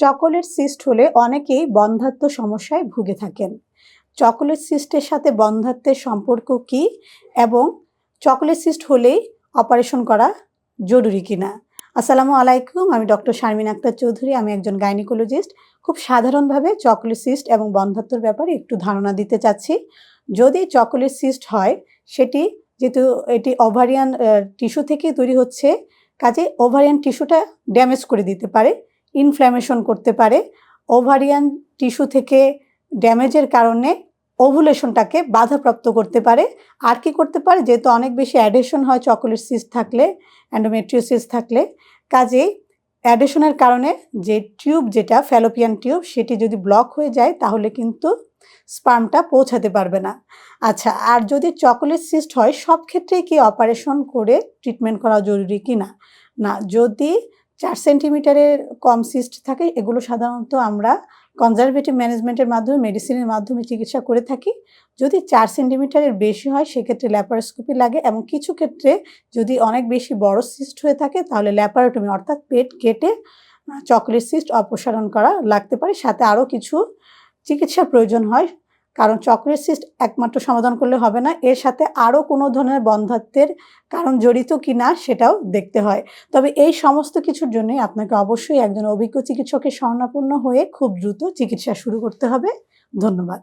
Chocolate cyst হলে অনেকেই বন্ধ্যাত্ব সমস্যায় ভুগে থাকেন। চকোলেট সিস্টের সাথে বন্ধাত্মের সম্পর্ক কি এবং চকোলেট সিস্ট হলেই অপারেশন করা জরুরি কিনা? আসসালামু আলাইকুম, আমি ডক্টর শারমিন আক্তার চৌধুরী, আমি একজন গাইনিকোলজিস্ট। খুব সাধারণভাবে চকোলেট সিস্ট এবং বন্ধ্যাত্বর ব্যাপারে একটু ধারণা দিতে চাচ্ছি। যদি চকোলেট সিস্ট হয়, সেটি যেহেতু এটি ওভারিয়ান টিস্যু থেকে তৈরি হচ্ছে, কাজে ওভারিয়ান টিস্যুটা ড্যামেজ করে দিতে পারে। ইনফ্ল্যামেশন করতে পারে ওভারিয়ান টিস্যু থেকে ড্যামেজের কারণে ওভুলেশনটাকে বাধাপ্রাপ্ত করতে পারে। আর কি করতে পারে? যেহেতু অনেক বেশি অ্যাডেশন হয় চকোলেট সিস্ট থাকলে অ্যান্ডোমেট্রিওসিস থাকলে, কাজেই অ্যাডেশনের কারণে যে টিউব যেটা ফ্যালোপিয়ান টিউব সেটি যদি ব্লক হয়ে যায়, তাহলে কিন্তু স্পার্মটা পৌঁছাতে পারবে না। আচ্ছা আর যদি চকোলেট সিস্ট হয়, সব ক্ষেত্রেই কি অপারেশন করে ট্রিটমেন্ট করা জরুরি কি না না, যদি চার সেন্টিমিটারের কম সিস্ট থাকে, এগুলো সাধারণত আমরা কনজারভেটিভ ম্যানেজমেন্টের মাধ্যমে মেডিসিনের মাধ্যমে চিকিৎসা করে থাকি। যদি চার সেন্টিমিটারের বেশি হয়, সেক্ষেত্রে ল্যাপারোস্কোপি লাগে এবং কিছু ক্ষেত্রে যদি অনেক বেশি বড় সিস্ট হয়ে থাকে, তাহলে ল্যাপারোটমি অর্থাৎ পেট কেটে চকলেট সিস্ট অপসারণ করা লাগতে পারে। সাথে আরও কিছু চিকিৎসা প্রয়োজন হয়। কারণ চক্রের সিস্ট একমাত্র সমাধান করলে হবে না। এর সাথে আরও কোনো ধরনের বন্ধত্বের কারণ জড়িত কি না সেটাও দেখতে হয়। তবে এই সমস্ত কিছুর জন্যই আপনাকে অবশ্যই একজন অভিজ্ঞ চিকিৎসকের শরণাপন্ন হয়ে খুব দ্রুত চিকিৎসা শুরু করতে হবে। ধন্যবাদ।